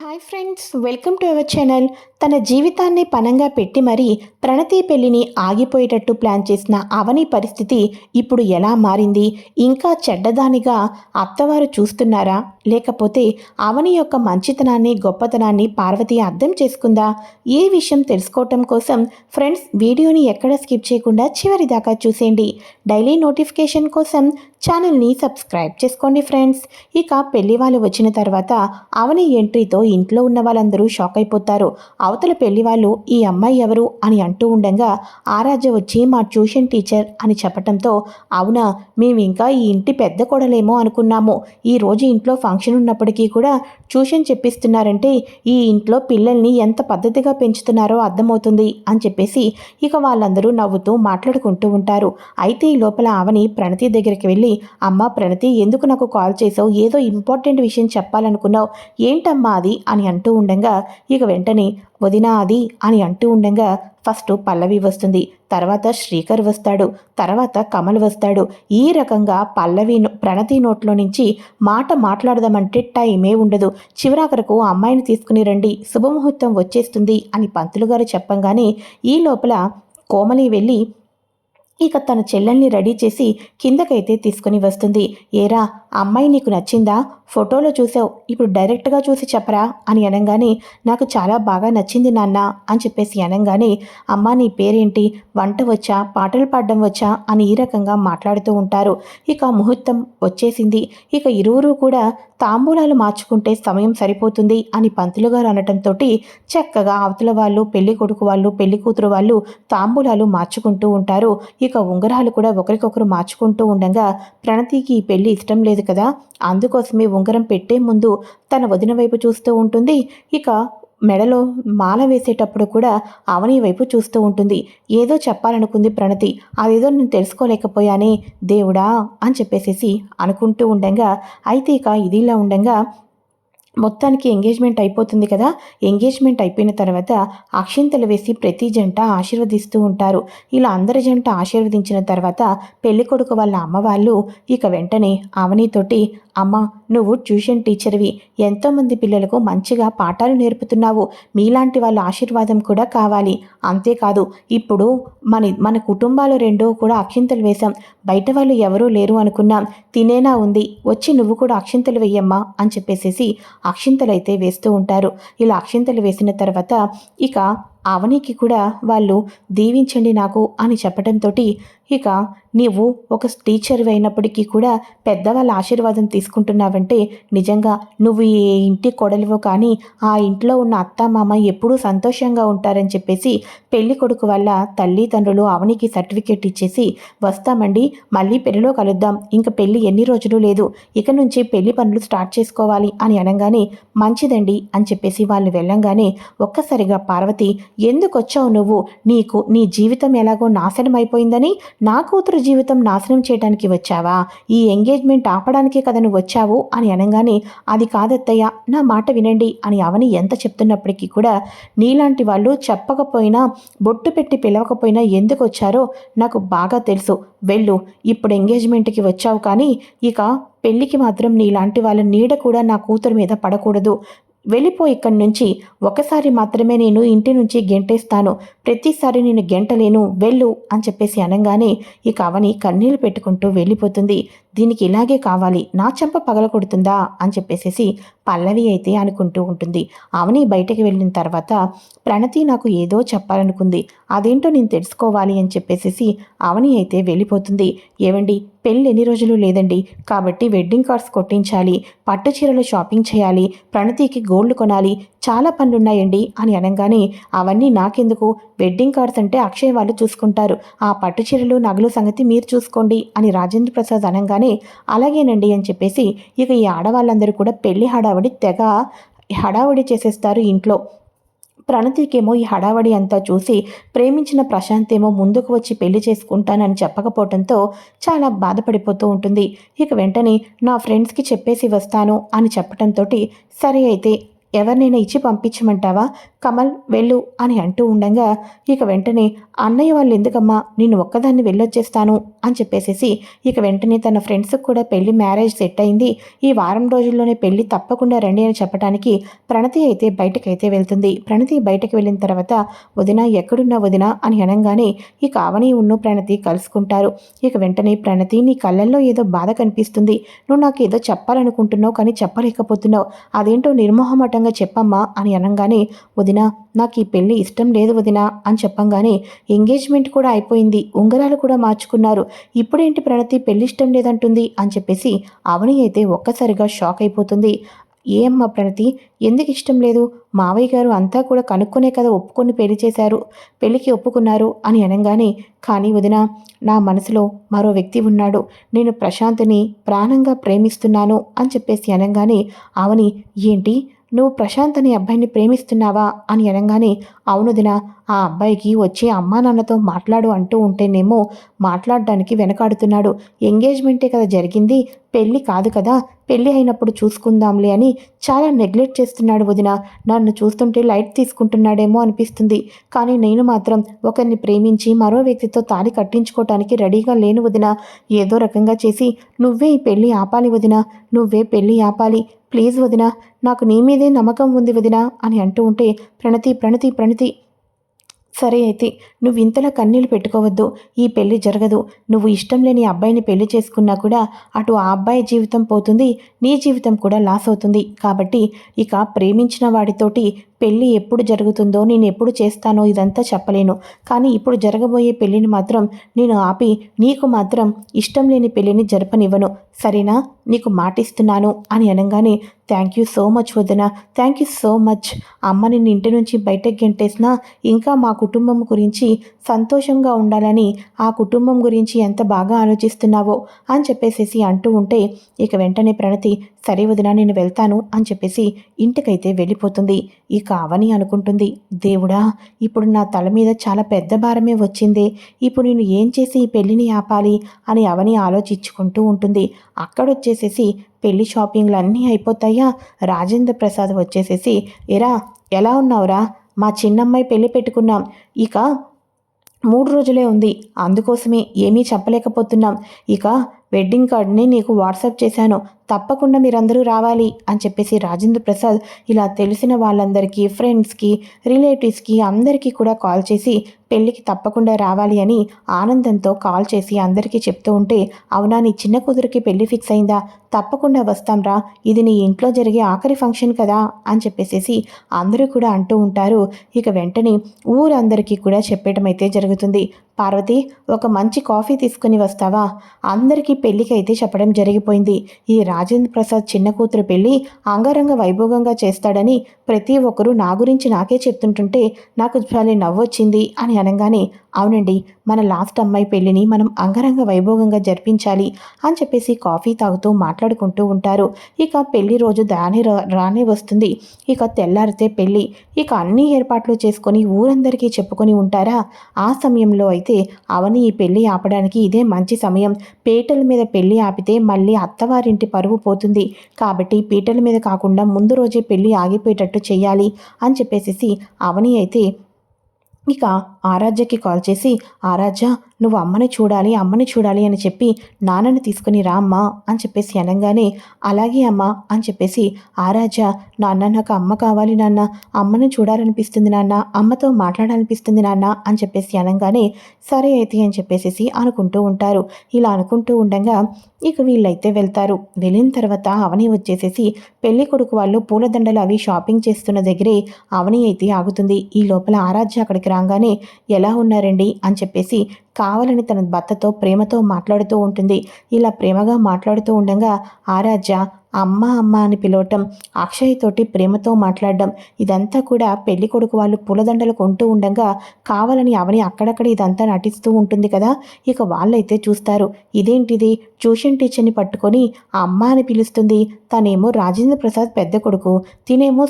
Hi friends welcome to our channel. తన జీవితాన్ని పనంగా పెట్టి మరీ ప్రణతి పెళ్ళిని ఆగిపోయేటట్టు ప్లాన్ చేసిన అవని పరిస్థితి ఇప్పుడు ఎలా మారింది? ఇంకా చెడ్డదానిగా అత్తవారు చూస్తున్నారా? లేకపోతే అవని యొక్క మంచితనాన్ని గొప్పతనాన్ని పార్వతి అర్థం చేసుకుందా? ఏ విషయం తెలుసుకోవటం కోసం ఫ్రెండ్స్ వీడియోని ఎక్కడ స్కిప్ చేయకుండా చివరి దాకా చూసేయండి. డైలీ నోటిఫికేషన్ కోసం ఛానల్ని సబ్స్క్రైబ్ చేసుకోండి ఫ్రెండ్స్. ఇక పెళ్ళి వాళ్ళు వచ్చిన తర్వాత అవని ఎంట్రీతో ఇంట్లో ఉన్న వాళ్ళందరూ షాక్ అయిపోతారు. అవతల పెళ్ళి వాళ్ళు ఈ అమ్మాయి ఎవరు? అని అంటూ ఉండగా ఆరాధ్య వచ్చి మా ట్యూషన్ టీచర్ అని చెప్పటంతో అవునా మేము ఇంకా ఈ ఇంటి పెద్ద కొడలేమో అనుకున్నాము. ఈ రోజు ఇంట్లో ఫంక్షన్ ఉన్నప్పటికీ కూడా ట్యూషన్ చెప్పిస్తున్నారంటే ఈ ఇంట్లో పిల్లల్ని ఎంత పద్ధతిగా పెంచుతున్నారో అర్థమవుతుంది అని చెప్పేసి ఇక వాళ్ళందరూ నవ్వుతూ మాట్లాడుకుంటూ ఉంటారు. అయితే లోపల అవని ప్రణతి దగ్గరికి వెళ్ళి అమ్మ ప్రణతి ఎందుకు నాకు కాల్ చేసావు ఏదో ఇంపార్టెంట్ విషయం చెప్పాలనుకున్నావు. ఏంటమ్మా అది? అని అంటూ ఉండగా ఇక వెంటనే వదినా అది? అని అంటూ ఉండగా ఫస్ట్ పల్లవి వస్తుంది. తర్వాత శ్రీకర్ వస్తాడు. తర్వాత కమల్ వస్తాడు. ఈ రకంగా పల్లవి ప్రణతి నోట్లో నుంచి మాట మాట్లాడదామంటే టైమే ఉండదు. చివరాఖరకు అమ్మాయిని తీసుకుని రండి. శుభముహూర్తం వచ్చేస్తుంది అని పంతులు గారు చెప్పంగానే ఈ లోపల కోమలి వెళ్ళి ఇక తన చెల్లెల్ని రెడీ చేసి కిందకైతే తీసుకుని వస్తుంది. ఏరా అమ్మాయి నీకు నచ్చిందా? ఫోటోలో చూసావు. ఇప్పుడు డైరెక్ట్గా చూసి చెప్పరా? అని అనగానే నాకు చాలా బాగా నచ్చింది నాన్న అని చెప్పేసి అనగానే అమ్మ నీ పేరేంటి? వంట వచ్చా? పాటలు పాడడం వచ్చా? అని ఈ రకంగా మాట్లాడుతూ ఉంటారు. ఇక ముహూర్తం వచ్చేసింది. ఇక ఇరువురు కూడా తాంబూలాలు మార్చుకుంటే సమయం సరిపోతుంది అని పంతులు గారు అనటంతో చక్కగా అవతల వాళ్ళు పెళ్ళి కొడుకు వాళ్ళు పెళ్ళి కూతురు వాళ్ళు తాంబూలాలు మార్చుకుంటూ ఉంటారు. ఇక ఉంగరాలు కూడా ఒకరికొకరు మార్చుకుంటూ ఉండగా ప్రణతికి ఈ పెళ్ళి ఇష్టం లేదు కదా? అందుకోసమే ఉంగరం పెట్టే ముందు తన వదిన వైపు చూస్తూ ఉంటుంది. ఇక మెడలో మాల వేసేటప్పుడు కూడా అవని వైపు చూస్తూ ఉంటుంది. ఏదో చెప్పాలనుకుంది ప్రణతి. అదేదో నేను తెలుసుకోలేకపోయానే దేవుడా అని చెప్పేసేసి అనుకుంటూ ఉండగా. అయితే ఇక ఇదిలా ఉండగా మొత్తానికి ఎంగేజ్మెంట్ అయిపోతుంది కదా. ఎంగేజ్మెంట్ అయిపోయిన తర్వాత అక్షింతలు వేసి ప్రతి జంట ఆశీర్వదిస్తూ ఉంటారు. ఇలా అందరి జంట ఆశీర్వదించిన తర్వాత పెళ్ళి కొడుకు వాళ్ళ అమ్మ వాళ్ళు ఇక వెంటనే అవనితోటి అమ్మ నువ్వు ట్యూషన్ టీచర్వి. ఎంతోమంది పిల్లలకు మంచిగా పాఠాలు నేర్పుతున్నావు. మీలాంటి వాళ్ళ ఆశీర్వాదం కూడా కావాలి. అంతేకాదు ఇప్పుడు మన మన కుటుంబాలు రెండో కూడా అక్షింతలు వేశాం. బయట వాళ్ళు ఎవరూ లేరు అనుకున్నాం తినేనా ఉంది వచ్చి నువ్వు కూడా అక్షింతలు వెయ్యమ్మా అని చెప్పేసేసి అక్షింతలు అయితే వేస్తూ ఉంటారు. ఇలా అక్షింతలు వేసిన తర్వాత ఇక అవనికి కూడా వాళ్ళు దీవించండి నాకు అని చెప్పడంతో ఇక నీవు ఒక టీచర్ అయినప్పటికీ కూడా పెద్దవాళ్ళ ఆశీర్వాదం తీసుకుంటున్నావంటే నిజంగా నువ్వు ఏ ఇంటి కొడలివో కానీ ఆ ఇంట్లో ఉన్న అత్త మామ ఎప్పుడూ సంతోషంగా ఉంటారని చెప్పేసి పెళ్ళి కొడుకు వల్ల తల్లిదండ్రులు అవనికి సర్టిఫికేట్ ఇచ్చేసి వస్తామండి. మళ్ళీ పెళ్ళిలో కలుద్దాం. ఇంకా పెళ్ళి ఎన్ని రోజులు లేదు. ఇక నుంచి పెళ్ళి పనులు స్టార్ట్ చేసుకోవాలి అని అనగానే మంచిదండి అని చెప్పేసి వాళ్ళు వెళ్ళంగానే ఒక్కసారిగా పార్వతి ఎందుకు వచ్చావు నువ్వు? నీకు నీ జీవితం ఎలాగో నాశనం అయిపోయిందని నా కూతురు జీవితం నాశనం చేయడానికి వచ్చావా? ఈ ఎంగేజ్మెంట్ ఆపడానికే కదా నువ్వు వచ్చావు? అని అనగానే అది కాదత్తయ్య నా మాట వినండి అని అవని ఎంత చెప్తున్నప్పటికీ కూడా నీలాంటి వాళ్ళు చెప్పకపోయినా బొట్టు పెట్టి పిలవకపోయినా ఎందుకు వచ్చారో నాకు బాగా తెలుసు. వెళ్ళు ఇప్పుడు ఎంగేజ్మెంట్కి వచ్చావు కానీ ఇక పెళ్ళికి మాత్రం నీలాంటి వాళ్ళ నీడ కూడా నా కూతురు మీద పడకూడదు. వెళ్ళిపో ఇక్కడి నుంచి. ఒకసారి మాత్రమే నేను ఇంటి నుంచి గెంటేస్తాను. ప్రతిసారి నేను గెంటలేను. వెళ్ళు అని చెప్పేసి అనగానే ఇక అవని కన్నీళ్ళు పెట్టుకుంటూ వెళ్ళిపోతుంది. దీనికి ఇలాగే కావాలి నా చెంప పగలకొడుతుందా అని చెప్పేసేసి పల్లవి అయితే అనుకుంటూ ఉంటుంది. అవని బయటకు వెళ్ళిన తర్వాత ప్రణతి నాకు ఏదో చెప్పాలనుకుంది. అదేంటో నేను తెలుసుకోవాలి అని చెప్పేసేసి అవని అయితే వెళ్ళిపోతుంది. ఏవండి పెళ్ళి ఎన్ని రోజులు లేదండి. కాబట్టి వెడ్డింగ్ కార్డ్స్ కొట్టించాలి పట్టు చీరలు షాపింగ్ చేయాలి ప్రణతికి గోల్డ్ కొనాలి చాలా పనులున్నాయండి అని అనగానే అవన్నీ నాకెందుకు? వెడ్డింగ్ కార్డ్స్ అంటే అక్షయ్ వాళ్ళు చూసుకుంటారు. ఆ పట్టు చీరలు నగలు సంగతి మీరు చూసుకోండి అని రాజేంద్ర ప్రసాద్ అనగానే అలాగేనండి అని చెప్పేసి ఇక ఈ ఆడవాళ్ళందరూ కూడా పెళ్ళి హడావడి తెగ హడావడి చేసేస్తారు ఇంట్లో. ప్రణతికేమో ఈ హడావడి అంతా చూసి ప్రేమించిన ప్రశాంత్ ఏమో ముందుకు వచ్చి పెళ్ళి చేసుకుంటానని చెప్పకపోవడంతో చాలా బాధపడిపోతూ ఉంటుంది. ఇక వెంటనే నా ఫ్రెండ్స్కి చెప్పేసి వస్తాను అని చెప్పడంతో సరే అయితే ఎవరినైనా ఇచ్చి పంపించమంటావా? కమల్ వెళ్ళు అని అంటూ ఉండగా ఇక వెంటనే అన్నయ్య వాళ్ళు ఎందుకమ్మా? నిన్ను ఒక్కదాన్ని వెళ్ళొచ్చేస్తాను అని చెప్పేసేసి ఇక వెంటనే తన ఫ్రెండ్స్కి కూడా పెళ్ళి మ్యారేజ్ సెట్ అయింది. ఈ వారం రోజుల్లోనే పెళ్ళి తప్పకుండా రండి అని చెప్పడానికి ప్రణతి అయితే బయటకైతే వెళ్తుంది. ప్రణతి బయటకు వెళ్ళిన తర్వాత వదిన ఎక్కడున్నా వదిన అని అనగానే ఇక అవని ఉన్ను ప్రణతి కలుసుకుంటారు. ఇక వెంటనే ప్రణతి నీ కళ్ళల్లో ఏదో బాధ కనిపిస్తుంది. నువ్వు నాకు ఏదో చెప్పాలనుకుంటున్నావు కానీ చెప్పలేకపోతున్నావు. అదేంటో నిర్మోహమట నిర్మోహమటంగా చెప్పమ్మా అని అనగానే వదిన నాకు ఈ పెళ్ళి ఇష్టం లేదు వదిన అని చెప్పంగానే ఎంగేజ్మెంట్ కూడా అయిపోయింది ఉంగరాలు కూడా మార్చుకున్నారు ఇప్పుడేంటి ప్రణతి పెళ్ళి ఇష్టం లేదంటుంది అని చెప్పేసి అవని అయితే ఒక్కసారిగా షాక్ అయిపోతుంది. ఏమ్మా ప్రణతి ఎందుకు ఇష్టం లేదు? మావయ్య గారు అంతా కూడా కనుక్కునే కదా ఒప్పుకొని పెళ్ళి చేశారు పెళ్ళికి ఒప్పుకున్నారు అని అనగానే కానీ వదిన నా మనసులో మరో వ్యక్తి ఉన్నాడు నేను ప్రశాంత్ని ప్రాణంగా ప్రేమిస్తున్నాను అని చెప్పేసి అనగానే అవని ఏంటి? నువ్వు ప్రశాంత్ అనే అబ్బాయిని ప్రేమిస్తున్నావా అని అనగానే అవును దినా ఆ అబ్బాయికి వచ్చి అమ్మా నాన్నతో మాట్లాడు అంటూ ఉంటేనేమో మాట్లాడడానికి వెనకాడుతున్నాడు. ఎంగేజ్మెంటే కదా జరిగింది పెళ్ళి కాదు కదా పెళ్ళి అయినప్పుడు చూసుకుందాంలే అని చాలా నెగ్లెక్ట్ చేస్తున్నాడు వదిన. నన్ను చూస్తుంటే లైట్ తీసుకుంటున్నాడేమో అనిపిస్తుంది. కానీ నేను మాత్రం ఒకరిని ప్రేమించి మరో వ్యక్తితో తాళి కట్టించుకోవటానికి రెడీగా లేను వదిన. ఏదో రకంగా చేసి నువ్వే ఈ పెళ్ళి ఆపాలి వదిన నువ్వే పెళ్ళి ఆపాలి. ప్లీజ్ వదిన నాకు నీ మీదే నమ్మకం ఉంది వదిన అని అంటూ ఉంటే ప్రణతి ప్రణతి ప్రణతి. సరే అయితే నువ్వు ఇంతలా కన్నీళ్ళు పెట్టుకోవద్దు. ఈ పెళ్ళి జరగదు. నువ్వు ఇష్టం లేని అబ్బాయిని పెళ్ళి చేసుకున్నా కూడా అటు ఆ అబ్బాయి జీవితం పోతుంది నీ జీవితం కూడా లాస్ అవుతుంది. కాబట్టి ఇక ప్రేమించిన వాడితోటి పెళ్ళి ఎప్పుడు జరుగుతుందో నేను ఎప్పుడు చేస్తానో ఇదంతా చెప్పలేను. కానీ ఇప్పుడు జరగబోయే పెళ్ళిని మాత్రం నేను ఆపి నీకు మాత్రం ఇష్టం లేని పెళ్ళిని జరపనివ్వను. సరేనా? నీకు మాటిస్తున్నాను అని అనగానే థ్యాంక్ యూ సో మచ్ వదిన థ్యాంక్ యూ సో మచ్. అమ్మ నిన్ను ఇంటి నుంచి బయటకు గెంటేసినా ఇంకా మా కుటుంబం గురించి సంతోషంగా ఉండాలని ఆ కుటుంబం గురించి ఎంత బాగా ఆలోచిస్తున్నావో అని చెప్పేసేసి అంటూ ఉంటే ఇక వెంటనే ప్రణతి సరే వదిన నేను వెళ్తాను అని చెప్పేసి ఇంటికైతే వెళ్ళిపోతుంది. ఇక కావని అనుకుంటుంది. దేవుడా ఇప్పుడు నా తల మీద చాలా పెద్ద భారమే వచ్చిందే. ఇప్పుడు నేను ఏం చేసి ఈ పెళ్ళిని ఆపాలి అని అవని ఆలోచించుకుంటూ ఉంటుంది. అక్కడొచ్చేసేసి పెళ్ళి షాపింగ్లు అన్నీ అయిపోతాయా? రాజేంద్ర ప్రసాద్ వచ్చేసేసి ఎరా ఎలా ఉన్నావురా? మా చిన్నమ్మాయి పెళ్ళి పెట్టుకున్నాం. ఇక మూడు రోజులే ఉంది. అందుకోసమే ఏమీ చెప్పలేకపోతున్నాం. ఇక వెడ్డింగ్ కార్డ్ని నీకు వాట్సాప్ చేశాను. తప్పకుండా మీరందరూ రావాలి అని చెప్పేసి రాజేంద్ర ప్రసాద్ ఇలా తెలిసిన వాళ్ళందరికీ ఫ్రెండ్స్కి రిలేటివ్స్కి అందరికీ కూడా కాల్ చేసి పెళ్ళికి తప్పకుండా రావాలి అని ఆనందంతో కాల్ చేసి అందరికీ చెప్తూ ఉంటే అవునా నీ చిన్న కూతురికి పెళ్ళి ఫిక్స్ అయిందా? తప్పకుండా వస్తాంరా ఇది నీ ఇంట్లో జరిగే ఆఖరి ఫంక్షన్ కదా అని చెప్పేసేసి అందరూ కూడా అంటూ ఉంటారు. ఇక వెంటనే ఊరందరికీ కూడా చెప్పేయటం అయితే జరుగుతుంది. పార్వతి ఒక మంచి కాఫీ తీసుకుని వస్తావా? అందరికీ పెళ్ళికైతే అయితే చెప్పడం జరిగిపోయింది. ఈ రాజేంద్ర ప్రసాద్ చిన్న కూతురు పెళ్ళి అంగరంగ వైభోగంగా చేస్తాడని ప్రతి ఒక్కరూ నా గురించి నాకే చెప్తుంటుంటే నాకు చాలా నవ్వొచ్చింది అని అనగానే అవునండి మన లాస్ట్ అమ్మాయి పెళ్ళిని మనం అంగరంగ వైభోగంగా జరిపించాలి అని చెప్పేసి కాఫీ తాగుతూ మాట్లాడుకుంటూ ఉంటారు. ఇక పెళ్ళి రోజు దాని రానే వస్తుంది. ఇక తెల్లారితే పెళ్ళి. ఇక అన్ని ఏర్పాట్లు చేసుకొని ఊరందరికీ చెప్పుకొని ఉంటారా? ఆ సమయంలో అయితే అవని ఈ పెళ్ళి ఆపడానికి ఇదే మంచి సమయం. పీటల మీద పెళ్ళి ఆపితే మళ్ళీ అత్తవారింటి పరువు పోతుంది. కాబట్టి పీటల మీద కాకుండా ముందు రోజే పెళ్ళి ఆగిపోయేటట్టు చేయాలి అని చెప్పేసి అవని అయితే ఇక ఆరాధ్యకి కాల్ చేసి ఆరాధ్య నువ్వు అమ్మని చూడాలి అమ్మని చూడాలి అని చెప్పి నాన్నని తీసుకుని రామ్మా అని చెప్పేసి అనగానే అలాగే అమ్మ అని చెప్పేసి ఆరాజా నాన్న నాకు అమ్మ కావాలి నాన్న అమ్మని చూడాలనిపిస్తుంది నాన్న అమ్మతో మాట్లాడాలనిపిస్తుంది నాన్న అని చెప్పేసి అనగానే సరే అయితే అని చెప్పేసి అనుకుంటూ ఉంటారు. ఇలా అనుకుంటూ ఉండగా ఇక వీళ్ళైతే వెళ్తారు. వెళ్ళిన తర్వాత అవని వచ్చేసేసి పెళ్ళి కొడుకు వాళ్ళు పూలదండలు అవి షాపింగ్ చేస్తున్న దగ్గరే అవని అయితే ఆగుతుంది. ఈ లోపల ఆరాధ్య అక్కడికి రాగానే ఎలా ఉన్నారండి? అని చెప్పేసి కావాలని తన భర్తతో ప్రేమతో మాట్లాడుతూ ఉంటుంది. ఇలా ప్రేమగా మాట్లాడుతూ ఉండగా ఆరాధ్య అమ్మ అమ్మ అని పిలవటం అక్షయ్ తోటి ప్రేమతో మాట్లాడడం ఇదంతా కూడా పెళ్ళి కొడుకు వాళ్ళు పూలదండలు కొంటూ ఉండగా కావాలని అవని అక్కడక్కడ ఇదంతా నటిస్తూ ఉంటుంది కదా. ఇక వాళ్ళైతే చూస్తారు ఇదేంటిది? ట్యూషన్ టీచర్ని పట్టుకొని అమ్మ అని పిలుస్తుంది. తనేమో రాజేంద్ర ప్రసాద్ పెద్ద కొడుకు తినేమో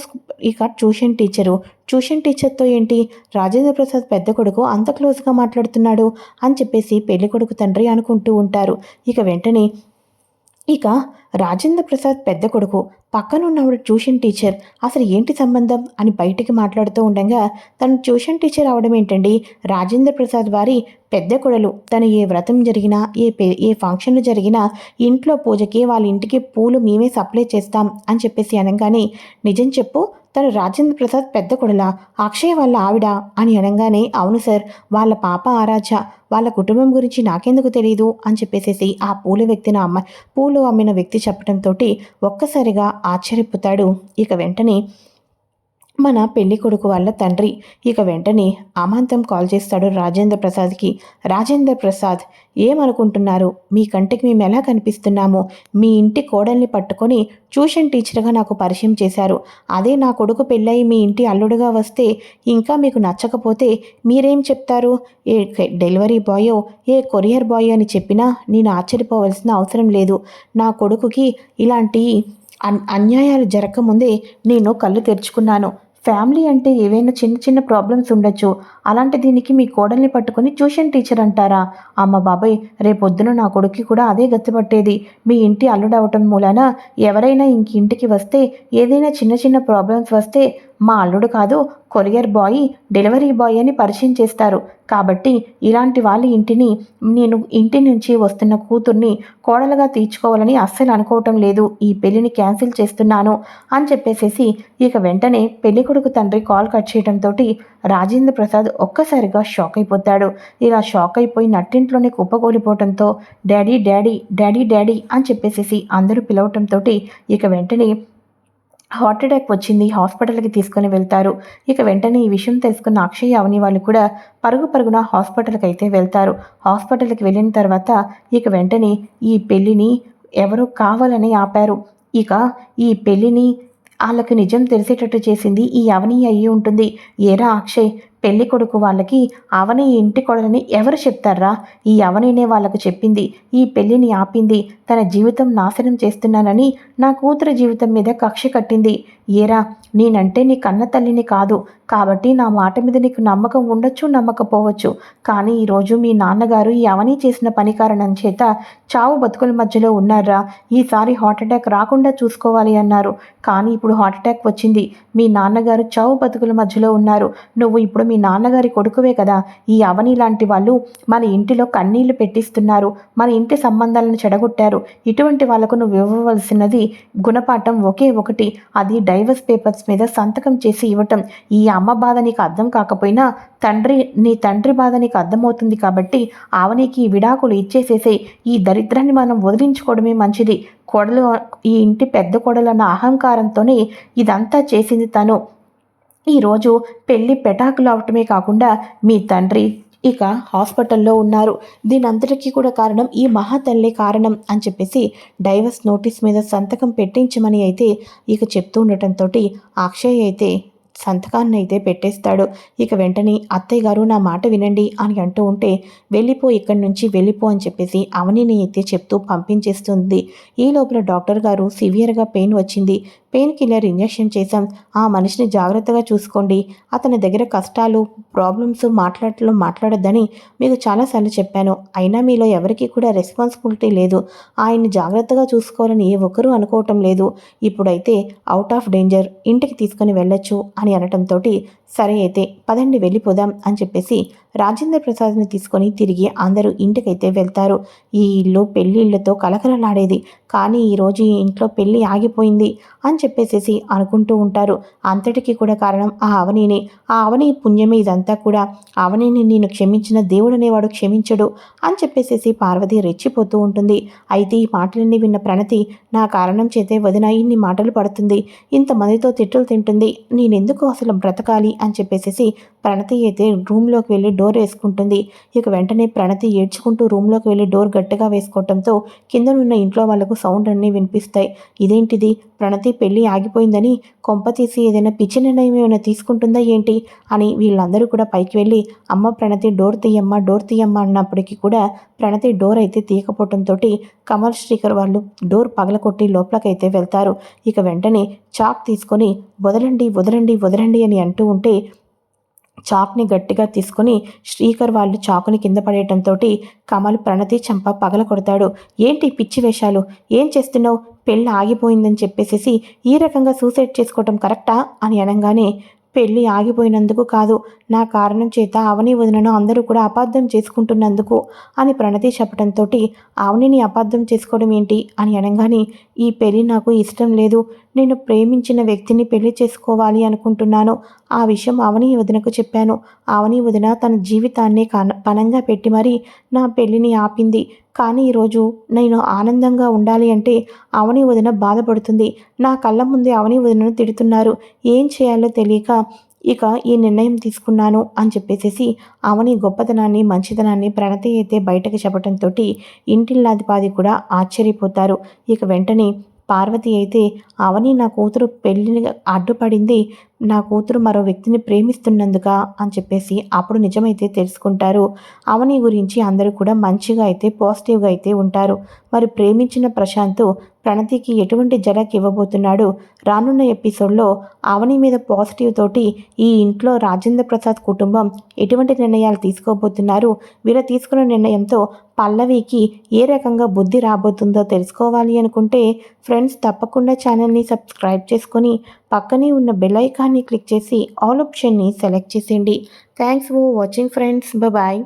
ఇక ట్యూషన్ టీచరు. ట్యూషన్ టీచర్తో ఏంటి? రాజేంద్ర ప్రసాద్ పెద్ద కొడుకు అంత క్లోజ్గా మాట్లాడుతున్నాడు అని చెప్పేసి పెళ్ళి కొడుకు తండ్రి అనుకుంటూ ఉంటారు. ఇక వెంటనే ఇక రాజేంద్ర ప్రసాద్ పెద్ద కొడుకు పక్కనున్నవాడు ట్యూషన్ టీచర్. అసలు ఏంటి సంబంధం? అని బయటికి మాట్లాడుతూ ఉండగా తను ట్యూషన్ టీచర్ అవడం ఏంటండి? రాజేంద్ర ప్రసాద్ వారి పెద్ద కొడలు. తను ఏ వ్రతం జరిగినా ఏ పే ఏ ఫంక్షన్లు జరిగినా ఇంట్లో పూజకి వాళ్ళ ఇంటికి పూలు మేమే సప్లై చేస్తాం అని చెప్పేసి అనగానే నిజం చెప్పు తను రాజేంద్ర ప్రసాద్ పెద్ద కొడల? అక్షయ్ వాళ్ళ ఆవిడ? అని అనగానే అవును సార్ వాళ్ళ పాప ఆరాధ్య. వాళ్ళ కుటుంబం గురించి నాకెందుకు తెలియదు అని చెప్పేసేసి ఆ పూల వ్యక్తిని అమ్మ పూలు అమ్మిన వ్యక్తి చెప్పడంతో ఒక్కసారిగా ఆశ్చర్యపోతాడు. ఇక వెంటనే మన పెళ్ళి కొడుకు వాళ్ళ తండ్రి. ఇక వెంటనే అమాంతం కాల్ చేస్తాడు రాజేంద్ర ప్రసాద్కి. రాజేంద్ర ప్రసాద్ ఏమనుకుంటున్నారు? మీ కంటికి మేము ఎలా కనిపిస్తున్నాము? మీ ఇంటి కోడల్ని పట్టుకొని ట్యూషన్ టీచర్గా నాకు పరిచయం చేశారు. అదే నా కొడుకు పెళ్ళై మీ ఇంటి అల్లుడుగా వస్తే ఇంకా మీకు నచ్చకపోతే మీరేం చెప్తారు? ఏ డెలివరీ బాయో ఏ కొరియర్ బాయో అని చెప్పినా నేను ఆశ్చర్యపోవలసిన అవసరం లేదు. నా కొడుకుకి ఇలాంటి అన్ అన్యాయాలు జరగకముందే నేను కళ్ళు తెరుచుకున్నాను. ఫ్యామిలీ అంటే ఏవైనా చిన్న చిన్న ప్రాబ్లమ్స్ ఉండొచ్చు. అలాంటి దీనికి మీ కోడల్ని పట్టుకొని ట్యూషన్ టీచర్ అంటారా? అమ్మ బాబాయ్ రేపొద్దున నా కొడుక్కి కూడా అదే గతిపట్టేది మీ ఇంటి అల్లుడవటం మూలాన ఎవరైనా ఇంక ఇంటికి వస్తే ఏదైనా చిన్న చిన్న ప్రాబ్లమ్స్ వస్తే మా అల్లుడు కాదు కొరియర్ బాయ్ డెలివరీ బాయ్ అని పరిచయం చేస్తారు. కాబట్టి ఇలాంటి వాళ్ళ ఇంటిని నేను ఇంటి నుంచి వస్తున్న కూతుర్ని కోడలుగా తీర్చుకోవాలని అస్సలు అనుకోవటం లేదు. ఈ పెళ్ళిని క్యాన్సిల్ చేస్తున్నాను అని చెప్పేసేసి ఇక వెంటనే పెళ్ళి కొడుకు తండ్రి కాల్ కట్ చేయడంతో రాజేంద్ర ప్రసాద్ ఒక్కసారిగా షాక్ అయిపోతాడు. ఇలా షాక్ అయిపోయి నట్టింట్లోనే కుప్పకూలిపోవడంతో డాడీ డాడీ డాడీ డాడీ అని చెప్పేసేసి అందరూ పిలవటంతో ఇక వెంటనే హార్ట్ అటాక్ వచ్చింది హాస్పిటల్కి తీసుకొని వెళ్తారు. ఇక వెంటనే ఈ విషయం తెలుసుకున్న అక్షయ్ అవని వాళ్ళు కూడా పరుగు పరుగున హాస్పిటల్కి అయితే వెళ్తారు. హాస్పిటల్కి వెళ్ళిన తర్వాత ఇక వెంటనే ఈ పెళ్ళిని ఎవరో కావాలని ఆపారు. ఇక ఈ పెళ్ళిని వాళ్ళకి నిజం తెలిసేటట్టు చేసింది ఈ అవని అయ్యి ఉంటుంది. ఏరా అక్షయ్ పెళ్ళి కొడుకు వాళ్ళకి అవని ఇంటి కొడలని ఎవరు చెప్తారా? ఈ అవనినే వాళ్ళకు చెప్పింది. ఈ పెళ్ళిని ఆపింది. తన జీవితం నాశనం చేస్తున్నానని నా కూతురు జీవితం మీద కక్ష కట్టింది. ఏరా నేనంటే నీ కన్న తల్లిని కాదు. కాబట్టి నా మాట మీద నీకు నమ్మకం ఉండొచ్చు నమ్మకపోవచ్చు. కానీ ఈరోజు మీ నాన్నగారు ఈ అవని చేసిన పని కారణం చేత చావు బతుకుల మధ్యలో ఉన్నారా? ఈసారి హార్ట్ అటాక్ రాకుండా చూసుకోవాలి అన్నారు. కానీ ఇప్పుడు హార్ట్ అటాక్ వచ్చింది. మీ నాన్నగారు చావు బతుకుల మధ్యలో ఉన్నారు. నువ్వు ఇప్పుడు మీ నాన్నగారి కొడుకువే కదా. ఈ అవని లాంటి వాళ్ళు మన ఇంటిలో కన్నీళ్ళు పెట్టిస్తున్నారు. మన ఇంటి సంబంధాలను చెడగొట్టారు. ఇటువంటి వాళ్ళకు నువ్వు ఇవ్వవలసినది గుణపాఠం ఒకే ఒకటి. అది డైవర్స్ పేపర్స్ మీద సంతకం చేసి ఇవ్వటం. ఈ అమ్మ బాధ నీకు అర్థం కాకపోయినా తండ్రి నీ తండ్రి బాధ నీకు అర్థమవుతుంది కాబట్టి ఆవనికి విడాకులు ఇచ్చేసేసే ఈ దరిద్రాన్ని మనం వదిలించుకోవడమే మంచిది. కొడలు ఈ ఇంటి పెద్ద కొడలన్న అహంకారంతోనే ఇదంతా చేసింది తను. ఈరోజు పెళ్ళి పెటాకులు అవటమే కాకుండా మీ తండ్రి ఇక హాస్పిటల్లో ఉన్నారు. దీనంతటికీ కూడా కారణం ఈ మహాతల్లి కారణం అని చెప్పేసి డైవర్స్ నోటీస్ మీద సంతకం పెట్టించమని అయితే ఇక చెప్తూ ఉండటంతో అక్షయ్ అయితే సంతకాన్ని అయితే పెట్టేస్తాడు. ఇక వెంటనే అత్తయ్య గారు నా మాట వినండి అని అంటూ ఉంటే వెళ్ళిపో ఇక్కడి నుంచి వెళ్ళిపో అని చెప్పేసి అవనిని అయితే చెప్తూ పంపించేస్తుంది. ఈ లోపల డాక్టర్ గారు సివియర్గా పెయిన్ వచ్చింది. పెయిన్ కిల్లర్ ఇంజెక్షన్ చేశాం. ఆ మనిషిని జాగ్రత్తగా చూసుకోండి. అతని దగ్గర కష్టాలు ప్రాబ్లమ్స్ మాట్లాడటం మాట్లాడొద్దని మీకు చాలాసార్లు చెప్పాను. అయినా మీలో ఎవరికి కూడా రెస్పాన్సిబిలిటీ లేదు. ఆయన్ని జాగ్రత్తగా చూసుకోవాలని ఏ ఒక్కరూ అనుకోవటం లేదు. ఇప్పుడైతే అవుట్ ఆఫ్ డేంజర్ ఇంటికి తీసుకొని వెళ్ళొచ్చు అని అనటంతో సరే అయితే పదండి వెళ్ళిపోదాం అని చెప్పేసి రాజేంద్ర ప్రసాద్ని తీసుకొని తిరిగి అందరూ ఇంటికైతే వెళ్తారు. ఈ ఇల్లు పెళ్ళిళ్ళతో కలకలలాడేది. కానీ ఈరోజు ఈ ఇంట్లో పెళ్ళి ఆగిపోయింది అని చెప్పేసేసి అనుకుంటూ ఉంటారు. అంతటికీ కూడా కారణం ఆ అవనిని. ఆ అవని పుణ్యమే ఇదంతా కూడా. అవనిని నేను క్షమించిన దేవుడనేవాడు క్షమించడు అని చెప్పేసేసి పార్వతి రెచ్చిపోతూ ఉంటుంది. అయితే ఈ మాటలన్నీ విన్న ప్రణతి నా కారణం చేతే వదిన ఇన్ని మాటలు పడుతుంది. ఇంతమందితో తిట్టులు తింటుంది. నేనెందుకు అసలు బ్రతకాలి అని చెప్పేసేసి ప్రణతి అయితే రూమ్లోకి వెళ్ళి డోర్ వేసుకుంటుంది. ఇక వెంటనే ప్రణతి ఏడ్చుకుంటూ రూమ్లోకి వెళ్ళి డోర్ గట్టిగా వేసుకోవటంతో కిందనున్న ఇంట్లో వాళ్ళకు సౌండ్ అన్నీ వినిపిస్తాయి. ఇదేంటిది? ప్రణతి పెళ్ళి ఆగిపోయిందని కొంప తీసి ఏదైనా పిచ్చి నిర్ణయం ఏమైనా తీసుకుంటుందా ఏంటి? అని వీళ్ళందరూ కూడా పైకి వెళ్ళి అమ్మ ప్రణతి డోర్ తీయమ్మ డోర్ తీయమ్మ అన్నప్పటికీ కూడా ప్రణతి డోర్ అయితే తీయకపోవడంతో కమల్ శ్రీకర్ వాళ్ళు డోర్ పగలకొట్టి లోపలకైతే వెళ్తారు. ఇక వెంటనే చాక్ తీసుకొని వదలండి వదలండి వదలండి అని అంటూ ఉంటే చాక్ని గట్టిగా తీసుకుని శ్రీకర్ వాళ్ళు చాకుని కింద పడేయటంతో కమల్ ప్రణతి చంప పగల కొడతాడు. ఏంటి పిచ్చి వేషాలు? ఏం చేస్తున్నావు? పెళ్ళి ఆగిపోయిందని చెప్పేసేసి ఈ రకంగా సూసైడ్ చేసుకోవటం కరెక్టా? అని అనగానే పెళ్ళి ఆగిపోయినందుకు కాదు. నా కారణం చేత అవని వదినను అందరూ కూడా అపార్థం చేసుకుంటున్నందుకు అని ప్రణతి చెప్పడంతో అవనిని అపార్థం చేసుకోవడం ఏంటి అని అనగానే ఈ పెళ్ళి నాకు ఇష్టం లేదు. నేను ప్రేమించిన వ్యక్తిని పెళ్ళి చేసుకోవాలి అనుకుంటున్నాను. ఆ విషయం అవని వదినకు చెప్పాను. అవని వదిన తన జీవితాన్ని కన పనంగా పెట్టి మరీ నా పెళ్ళిని ఆపింది. కానీ ఈరోజు నేను ఆనందంగా ఉండాలి అంటే అవని వదిన బాధపడుతుంది. నా కళ్ళ ముందే అవని వదినను తిడుతున్నారు. ఏం చేయాలో తెలియక ఇక ఈ నిర్ణయం తీసుకున్నాను అని చెప్పేసేసి అవని గొప్పతనాన్ని మంచితనాన్ని ప్రణతి అయితే బయటకు చెప్పడంతో ఇంటిల్లాదిపాది కూడా ఆశ్చర్యపోతారు. ఇక వెంటనే పార్వతి అయితే అవని నా కూతురు పెళ్ళిని అడ్డుపడింది. నా కూతురు మరో వ్యక్తిని ప్రేమిస్తున్నందుక అని చెప్పేసి అప్పుడు నిజమైతే తెలుసుకుంటారు. అవని గురించి అందరూ కూడా మంచిగా అయితే పాజిటివ్గా అయితే ఉంటారు. మరి ప్రేమించిన ప్రశాంత్ ప్రణతికి ఎటువంటి జలక్ ఇవ్వబోతున్నాడు? రానున్న ఎపిసోడ్లో అవని మీద పాజిటివ్ తోటి ఈ ఇంట్లో రాజేంద్ర ప్రసాద్ కుటుంబం ఎటువంటి నిర్ణయాలు తీసుకోబోతున్నారు? వీళ్ళ తీసుకున్న నిర్ణయంతో పల్లవికి ఏ రకంగా బుద్ధి రాబోతుందో తెలుసుకోవాలి అనుకుంటే ఫ్రెండ్స్ తప్పకుండా ఛానల్ని సబ్స్క్రైబ్ చేసుకొని పక్కనే ఉన్న బెల్ ఐకాన్ని క్లిక్ చేసి ఆల్ ఆప్షన్ని సెలెక్ట్ చేసేయండి. Thanks for watching friends. Bye.